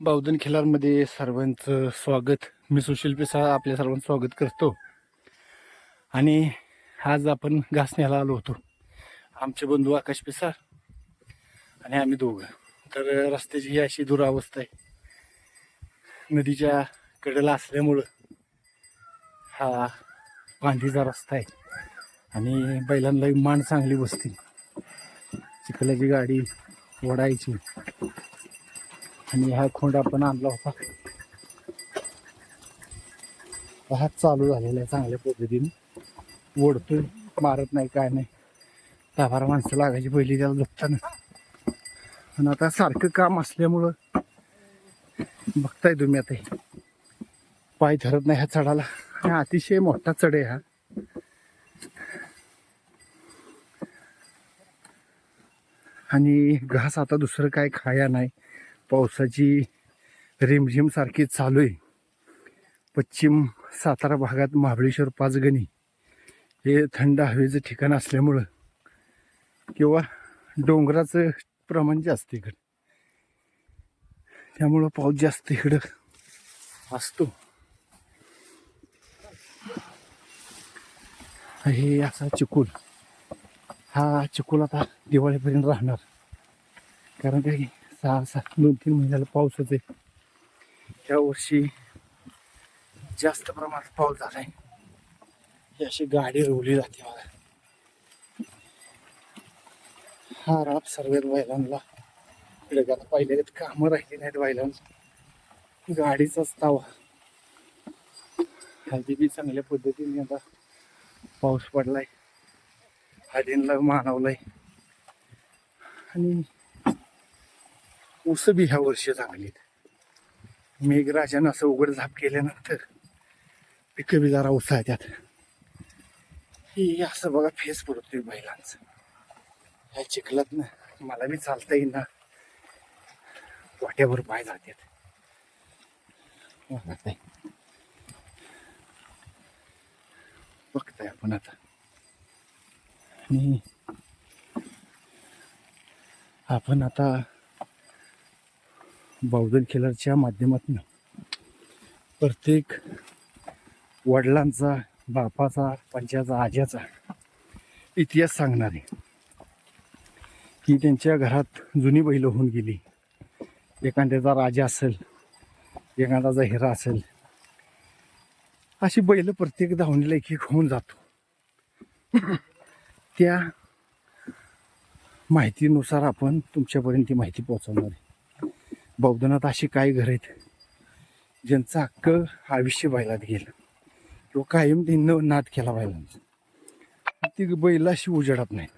बावधन खिलारमध्ये सर्वांचं स्वागत. मी सुशील पिसा आपल्या सर्वांचं स्वागत करतो. आणि आज आपण घासण्याला आलो होतो. आमचे बंधू आकाश पिसार आणि आम्ही दोघं. तर रस्त्याची ही अशी दुरावस्था आहे. नदीच्या कडेला असल्यामुळं हा पांढरीचा रस्ता आहे. आणि बैलांना मान चांगली बसते चिखलाची गाडी ओढायची. आणि हा खोंडा आपण आणला होता. हा चालू झालेला आहे चांगल्या पद्धतीने. ओढतोय मारत नाही काय नाही. दहा बारा माणसं लागायची पहिली त्याला झोपताना. पण आता सारखं काम असल्यामुळं बघताय तुम्ही आता पाय धरत नाही ह्या चढाला आणि अतिशय मोठा चढ आहे हा. आणि घास आता दुसरं काय खाया नाही. पावसाची रिमझिम सारखी चालू आहे. पश्चिम सातारा भागात महाबळेश्वर पाचगणी हे थंड हवेचं ठिकाण असल्यामुळं किंवा डोंगराचं प्रमाण जास्त इकडं. त्यामुळं पाऊस जास्त इकडं असतो. हे असा चिकूल हा चिकूल आता दिवाळीपर्यंत राहणार. कारण काही सहा सात दोन तीन महिन्याला पाऊस आहे. या वर्षी जास्त प्रमाणात पाऊस झालाय. ही अशी गाडी रोवली जाते बघा. हा राप सर्वेत बैलांना. इकडे पाहिले कामं राहिली नाहीत बैलांना गाडीचाच तावा हल्दी बी चांगल्या पद्धतीने आता पाऊस पडलाय. हळदींना मानवलाय. आणि ऊस बी ह्या वर्षी चांगलीत मेघराजानं असं उघड झाप केल्यानंतर पिकं बी जरा उसा त्यात ही असं बघा फेस पडतोय बैलांचं. ह्या चिखलात ना मला बी चालता येईना. वाट्यावर पाय जातात. बघताय बघताय आपण आता. आणि आपण आता बौद्धन खेलरच्या माध्यमातून प्रत्येक वडिलांचा बापाचा पंचाचा आज्याचा इतिहास सांगणार. आहे की त्यांच्या घरात जुनी बैल होऊन गेली. एखाद्याचा राजा असेल एखाद्याचा हिरा असेल. अशी बैल प्रत्येक धावणीला एक एक होऊन जातो. त्या माहितीनुसार आपण तुमच्यापर्यंत ती माहिती पोहोचवणार आहे. बौद्धनाथ अशी काही घर आहेत ज्यांचं हक्क आयुष्य बैलात गेलं. किंवा कायम त्यांनी नाद केला बैलांचा. ती बैल अशी उजाडत नाही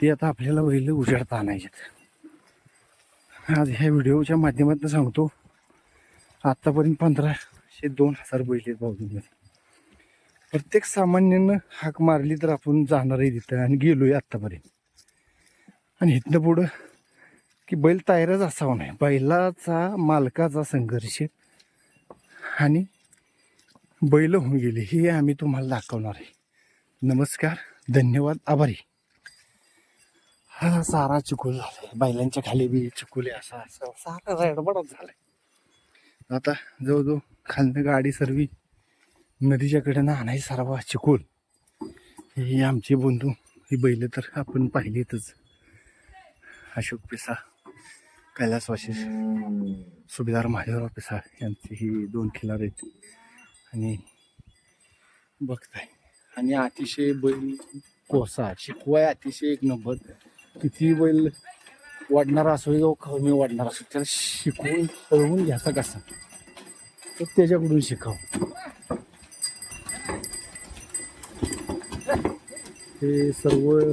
ती आता आपल्याला बैल उजाडता आणायच्यात आज ह्या व्हिडिओच्या माध्यमातून सांगतो आत्तापर्यंत पंधराशे दोन हजार बैल आहेत बौद्धमध्ये. प्रत्येक सामान्यानं हाक मारली तर आपण जाणार आहे तिथं आणि गेलोय आत्तापर्यंत. आणि इथनं पुढं की बैल तयारच असावा नाही. बैलाचा मालकाचा संघर्ष आणि बैल होऊन गेले हे आम्ही तुम्हाला दाखवणार आहे. नमस्कार धन्यवाद आभारी. हा सारा चुकूल झाला बैलांच्या खाली बी चिकुले असा असा सारा रडबडच झालाय. आता जवळजवळ खालनं गाडी सर्वी नदीच्या कडेनं आणायची सर्व चिकूल हे आमचे बंधू ही बैल तर आपण पाहिलेतच. अशोक पिसा. कैलासवासी सुभेदार महादेव पिसा यांची ही दोन खिलार आहेत. आणि बघताय. आणि अतिशय बैल कोसा शिकवाय अतिशय एक नंबर. किती बैल वाढणारा असो किंवा कमी वाढणार असो त्याला शिकवून कळवून घ्यायचा कसा? तर त्याच्याकडून शिकाव. हे सर्व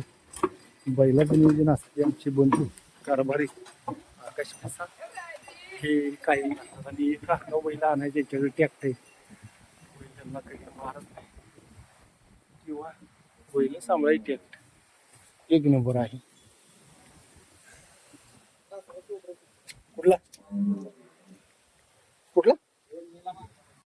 बैलाचं नियोजन असते आमचे बंधू कारभारी. प्रकाश कसा? हे काही आणि प्रार्थना बैल आणायचे याच्याकडे टॅक्टर बैल त्यांना काही मारत नाही. किंवा बैल सांभाळायची टॅक्ट एक नंबर आहे. कुठला? कुठला?